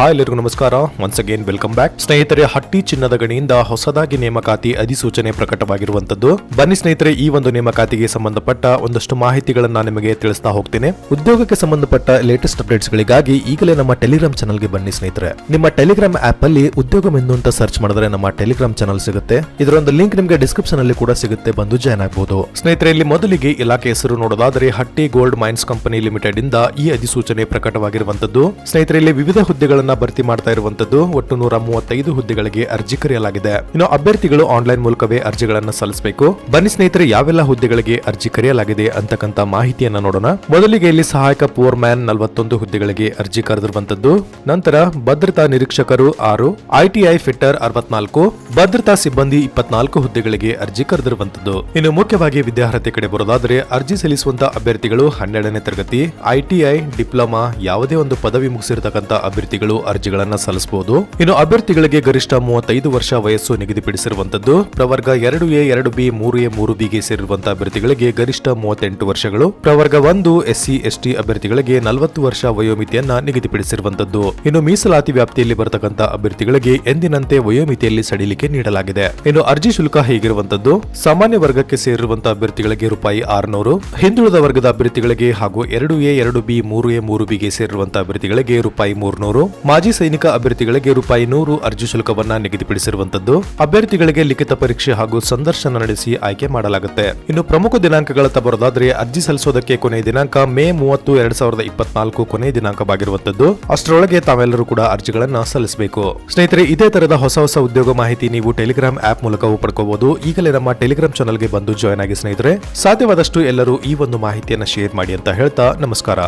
Hi ಎಲ್ಲರಿಗೂ ನಮಸ್ಕಾರ. Once again welcome back ಸ್ನೇಹಿತರೆ, ಹಟ್ಟಿ ಚಿನ್ನದ ಗಣಿಯಿಂದ ಹೊಸದಾಗಿ ನೇಮಕಾತಿ ಅಧಿಸೂಚನೆ ಪ್ರಕಟವಾಗಿರುವಂತದ್ದು. ಬನ್ನಿ ಸ್ನೇಹಿತರೆ, ಈ ಒಂದು ನೇಮಕಾತಿಗೆ ಸಂಬಂಧಪಟ್ಟ ಒಂದಷ್ಟು ಮಾಹಿತಿಗಳನ್ನ ನಿಮಗೆ ತಿಳಿಸ್ತಾ ಹೋಗ್ತೇನೆ. ಉದ್ಯೋಗಕ್ಕೆ ಸಂಬಂಧಪಟ್ಟ ಲೇಟೆಸ್ಟ್ ಅಪ್ಡೇಟ್ಸ್ ಗಳಿಗಾಗಿ ಈಗಲೇ ನಮ್ಮ ಟೆಲಿಗ್ರಾಮ್ ಚಾನಲ್ಗೆ ಬನ್ನಿ ಸ್ನೇಹಿತರೆ. ನಿಮ್ಮ ಟೆಲಿಗ್ರಾಮ್ ಆಪ್ ಅಲ್ಲಿ ಉದ್ಯೋಗ ಮೆನು ಅಂತ ಸರ್ಚ್ ಮಾಡಿದ್ರೆ ನಮ್ಮ ಟೆಲಿಗ್ರಾಮ್ ಚಾನಲ್ ಸಿಗುತ್ತೆ. ಇದರೊಂದು ಲಿಂಕ್ ನಿಮಗೆ ಡಿಸ್ಕ್ರಿಪ್ಷನ್ ಅಲ್ಲಿ ಕೂಡ ಸಿಗುತ್ತೆ. ಬಂದು ಜಾಯ್ನ್ ಆಗಬಹುದು ಸ್ನೇಹಿತರೆ, ಇಲ್ಲಿ ಮೊದಲಿಗೆ ಇಲಾಖೆ ಹೆಸರು ನೋಡೋದಾದ್ರೆ Hatti gold mines company limited ಇಂದ ಈ ಅಧಿಸೂಚನೆ ಪ್ರಕಟವಾಗಿರುವಂತದ್ದು. ಸ್ನೇಹಿತರೆ, ಇಲ್ಲಿ ವಿವಿಧ ಹುದ್ದೆಗಳನ್ನ ಭರ್ತಿ ಮಾಡ್ತಾ ಇರುವಂತದ್ದು ಒಟ್ಟು ನೂರ ಮೂವತ್ತೈದು ಹುದ್ದೆಗಳಿಗೆ ಅರ್ಜಿ ಕರೆಯಲಾಗಿದೆ. ಇನ್ನು ಅಭ್ಯರ್ಥಿಗಳು ಆನ್ಲೈನ್ ಮೂಲಕವೇ ಅರ್ಜಿಗಳನ್ನ ಸಲ್ಲಿಸಬೇಕು. ಬನ್ನಿ ಸ್ನೇಹಿತರೆ, ಯಾವೆಲ್ಲ ಹುದ್ದೆಗಳಿಗೆ ಅರ್ಜಿ ಕರೆಯಲಾಗಿದೆ ಅಂತಕ್ಕಂತ ಮಾಹಿತಿಯನ್ನ ನೋಡೋಣ. ಮೊದಲಿಗೆ ಇಲ್ಲಿ ಸಹಾಯಕ ಪೋರ್ ಮ್ಯಾನ್ ನಲವತ್ತೊಂದು ಹುದ್ದೆಗಳಿಗೆ ಅರ್ಜಿ ಕರೆದಿರುವಂತದ್ದು. ನಂತರ ಭದ್ರತಾ ನಿರೀಕ್ಷಕರು ಆರು ಐಟಿಐ ಫಿಟ್ಟರ್ ಅರವತ್ನಾಲ್ಕು, ಭದ್ರತಾ ಸಿಬ್ಬಂದಿ ಇಪ್ಪತ್ನಾಲ್ಕು ಹುದ್ದೆಗಳಿಗೆ ಅರ್ಜಿ ಕರೆದಿರುವಂತದ್ದು. ಇನ್ನು ಮುಖ್ಯವಾಗಿ ವಿದ್ಯಾರ್ಹತೆ ಕಡೆ ಬರೋದಾದ್ರೆ, ಅರ್ಜಿ ಸಲ್ಲಿಸುವಂತ ಅಭ್ಯರ್ಥಿಗಳು ಹನ್ನೆರಡನೇ ತರಗತಿ ಐಟಿಐ ಡಿಪ್ಲೊಮಾ, ಯಾವುದೇ ಒಂದು ಪದವಿ ಮುಗಿಸಿರತಕ್ಕಂಥ ಅಭ್ಯರ್ಥಿಗಳು ಅರ್ಜಿಗಳನ್ನ ಸಲ್ಲಿಸಬಹುದು ಇನ್ನು ಅಭ್ಯರ್ಥಿಗಳಿಗೆ ಗರಿಷ್ಠ ಮೂವತ್ತೈದು ವರ್ಷ ವಯಸ್ಸು ನಿಗದಿಪಡಿಸಿರುವಂತದ್ದು ಪ್ರವರ್ಗ ಎರಡು ಎ, ಎರಡು ಬಿ, ಮೂರು ಎ, ಮೂರು ಬಿಗೆ ಸೇರಿರುವಂತಹ ಅಭ್ಯರ್ಥಿಗಳಿಗೆ ಗರಿಷ್ಠ ಮೂವತ್ತೆಂಟು ವರ್ಷಗಳು. ಪ್ರವರ್ಗ ಒಂದು, ಎಸ್ಸಿ, ಎಸ್ಟಿ ಅಭ್ಯರ್ಥಿಗಳಿಗೆ ನಲವತ್ತು ವರ್ಷ ವಯೋಮಿತಿಯನ್ನ ನಿಗದಿಪಡಿಸಿರುವಂತದ್ದು ಇನ್ನು ಮೀಸಲಾತಿ ವ್ಯಾಪ್ತಿಯಲ್ಲಿ ಬರತಕ್ಕಂತಹ ಅಭ್ಯರ್ಥಿಗಳಿಗೆ ಎಂದಿನಂತೆ ವಯೋಮಿತಿಯಲ್ಲಿ ಸಡಿಲಿಕೆ ನೀಡಲಾಗಿದೆ. ಇನ್ನು ಅರ್ಜಿ ಶುಲ್ಕ ಹೇಗಿರುವಂತದ್ದು ಸಾಮಾನ್ಯ ವರ್ಗಕ್ಕೆ ಸೇರಿರುವಂತಹ ಅಭ್ಯರ್ಥಿಗಳಿಗೆ ರೂಪಾಯಿ ಆರುನೂರು. ಹಿಂದುಳಿದ ವರ್ಗದ ಅಭ್ಯರ್ಥಿಗಳಿಗೆ ಹಾಗೂ ಎರಡು ಎ, ಎರಡು ಬಿ, ಮೂರು ಎ, ಮೂರು ಬಿಗೆ ಸೇರಿರುವಂತಹ ಅಭ್ಯರ್ಥಿಗಳಿಗೆ ರೂಪಾಯಿ ಮೂರ್ನೂರು. ಮಾಜಿ ಸೈನಿಕ ಅಭ್ಯರ್ಥಿಗಳಿಗೆ ರೂಪಾಯಿ ನೂರು ಅರ್ಜಿ ಶುಲ್ಕವನ್ನ ನಿಗದಿಪಡಿಸಿರುವಂತದ್ದು, ಅಭ್ಯರ್ಥಿಗಳಿಗೆ ಲಿಖಿತ ಪರೀಕ್ಷೆ ಹಾಗೂ ಸಂದರ್ಶನ ನಡೆಸಿ ಆಯ್ಕೆ ಮಾಡಲಾಗುತ್ತೆ. ಇನ್ನು ಪ್ರಮುಖ ದಿನಾಂಕಗಳತ್ತ ಬರೋದಾದ್ರೆ ಅರ್ಜಿ ಸಲ್ಲಿಸೋದಕ್ಕೆ ಕೊನೆಯ ದಿನಾಂಕ ಮೇ ಮೂವತ್ತು ಎರಡ್ ಸಾವಿರದ ಇಪ್ಪತ್ನಾಲ್ಕು ಕೊನೆಯ ದಿನಾಂಕವಾಗಿರುವಂತದ್ದು. ಅಷ್ಟರೊಳಗೆ ತಾವೆಲ್ಲರೂ ಕೂಡ ಅರ್ಜಿಗಳನ್ನ ಸಲ್ಲಿಸಬೇಕು. ಸ್ನೇಹಿತರೆ, ಇದೇ ತರದ ಹೊಸ ಹೊಸ ಉದ್ಯೋಗ ಮಾಹಿತಿ ನೀವು ಟೆಲಿಗ್ರಾಮ್ ಆಪ್ ಮೂಲಕವೂ ಪಡ್ಕೋಬಹುದು ಈಗಲೇ ನಮ್ಮ ಟೆಲಿಗ್ರಾಮ್ ಚಾನಲ್ಗೆ ಬಂದು ಜಾಯ್ನ್ ಆಗಿ ಸ್ನೇಹಿತರೆ, ಸಾಧ್ಯವಾದಷ್ಟು ಎಲ್ಲರೂ ಈ ಒಂದು ಮಾಹಿತಿಯನ್ನು ಶೇರ್ ಮಾಡಿ ಅಂತ ಹೇಳ್ತಾ ನಮಸ್ಕಾರ.